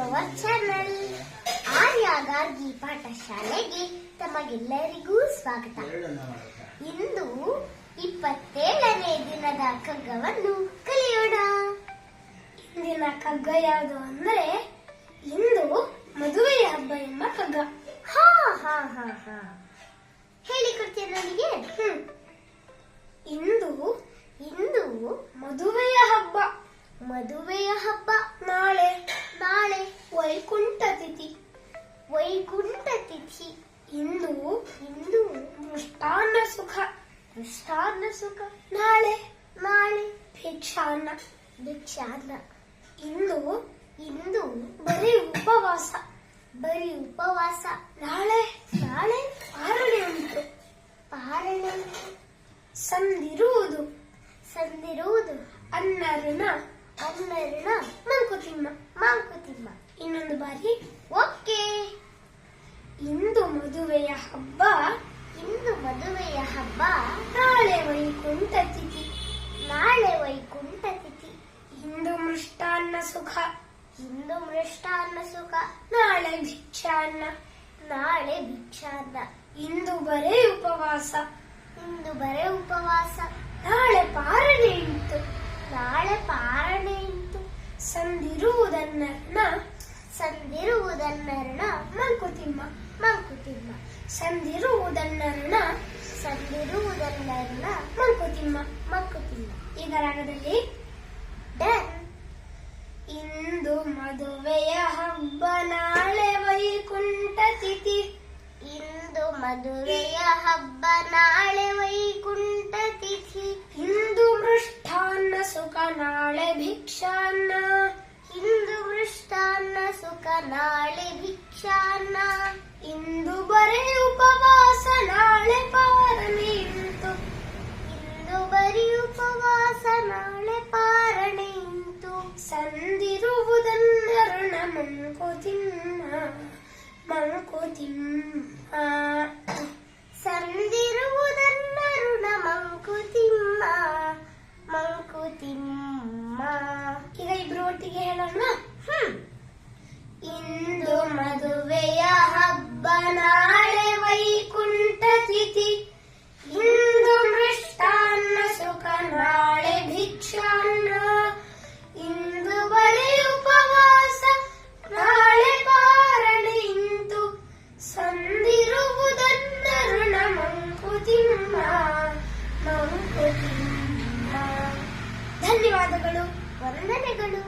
Our channel ಆರ್ಯಾಗಾಗಿ ಪಾಠಶಾಲೆಗೆ ತಮಗೆಲ್ಲರಿಗೂ ಸ್ವಾಗತ. ಇಂದು ಇಪ್ಪತ್ತೇಳನೇ ದಿನದ ಕಗ್ಗವನ್ನು ಕಲಿಯೋಣ. ಇಂದಿನ ಕಗ್ಗ ಯಾವುದು ಅಂದ್ರೆ ಇಂದು ಮದುವೆಯ ಹಬ್ಬ ಎಂಬ ಕಗ್ಗ ಹಾ ಹಾ ಹಾ ಹಾ. ಹೇಳಿಕೊಡ್ತೀಯ ನನಗೆ. ಇಂದು ಇಂದು ಮದುವೆಯ ಹಬ್ಬ. ಮದುವೆಯ ಇಂದು ಮುಷ್ಟಾನ್ನ ಸುಖ, ಮೃಷ್ಟಾನ್ನ ಸುಖ. ನಾಳೆ ನಾಳೆ ಭಿಕ್ಷಾನ್ನ ಭಿಕ್ಷಾನ್ನ. ಇಂದು ಇಂದು ಬರೀ ಉಪವಾಸ ಬರೀ ಉಪವಾಸ. ನಾಳೆ ನಾಳೆ ಪಾರಣೆ ಉಂಟು. ಪಾರಣೆ ಸಂದಿರುವುದು ಸಂದಿರುವುದು ಅನ್ನ, ಋಣ ಹನ್ನೆರಡ ಮಂಕುತಿಮ್ಮ ಮಾಂಕುತಿಮ್ಮ ಇನ್ನೊಂದು ಬಾರಿ ಇಂದು ಮದುವೆಯ ಹಬ್ಬ, ಇಂದು ಮದುವೆಯ ಹಬ್ಬ. ನಾಳೆ ವೈಕುಂಠ ತಿಥಿ, ನಾಳೆ ವೈಕುಂಠ ತಿಥಿ. ಇಂದು ಮೃಷ್ಟಾನ್ನ ಸುಖ, ಇಂದು ಮೃಷ್ಟಾನ್ನ ಸುಖ. ನಾಳೆ ಭಿಕ್ಷಾನ್ನ ನಾಳೆ ಭಿಕ್ಷಾನ್ನ. ಇಂದು ಬರೇ ಉಪವಾಸ, ಇಂದು ಬರೇ ಉಪವಾಸ. ನಾಳೆ ಪಾರಣೆ ಇತ್ತು ನಾಳೆ ಪಾರಣೆ ಇತ್ತು ಸಂದಿರುವುದನ್ನ ಸಂದಿರುವುದನ್ನರಣ ಮಂಕುತಿಮ್ಮ ಮಂಕುತಿಮ್ಮ ಸಂದಿರುವುದನ್ನ ಸಂದಿರುವುದನ್ನ ಮಂಕುತಿಮ್ಮ ಮಂಕುತಿಮ್ಮ ಈಗ ರಾಗದಲ್ಲಿ, ಡನ್. ಇಂದು ಮದುವೆಯ ಹಬ್ಬ ನಾಳೆ ವೈಕುಂಠ ತಿಥಿ. ಇಂದು ಮದುವೆಯ ಹಬ್ಬ ನಾಳೆ ವೈಕುಂಠ ತಿಥಿ. ಇಂದು ಮೃಷ್ಟಾನ್ನ ಸುಖ, ನಾಳೆ ಭಿಕ್ಷಾನ್ನ. ಇಂದು ಮೃಷ್ಟಾನ್ನ ಸುಖ, ನಾಳೆ ಭಿಕ್ಷಾನ್ನ. ನಾಳೆ ಪಾರಣೆ ಇಂತು ಸಂದಿರುವುದನ್ನರುಣ ಮಂಕುತಿಮ್ಮ ಮಂಕುತಿಮ್ಮ ಸಂದಿರುವುದನ್ನರುಣ ಮಂಕುತಿಮ್ಮ ಮಂಕುತಿಮ್ಮ ಈಗ ಇಬ್ರು ಒಟ್ಟಿಗೆ ಹೇಳೋಣ? ಹ್ಮ್. ಇಂದು ಮದುವೆಯ ಧನ್ಯವಾದಗಳು ವಂದನೆಗಳು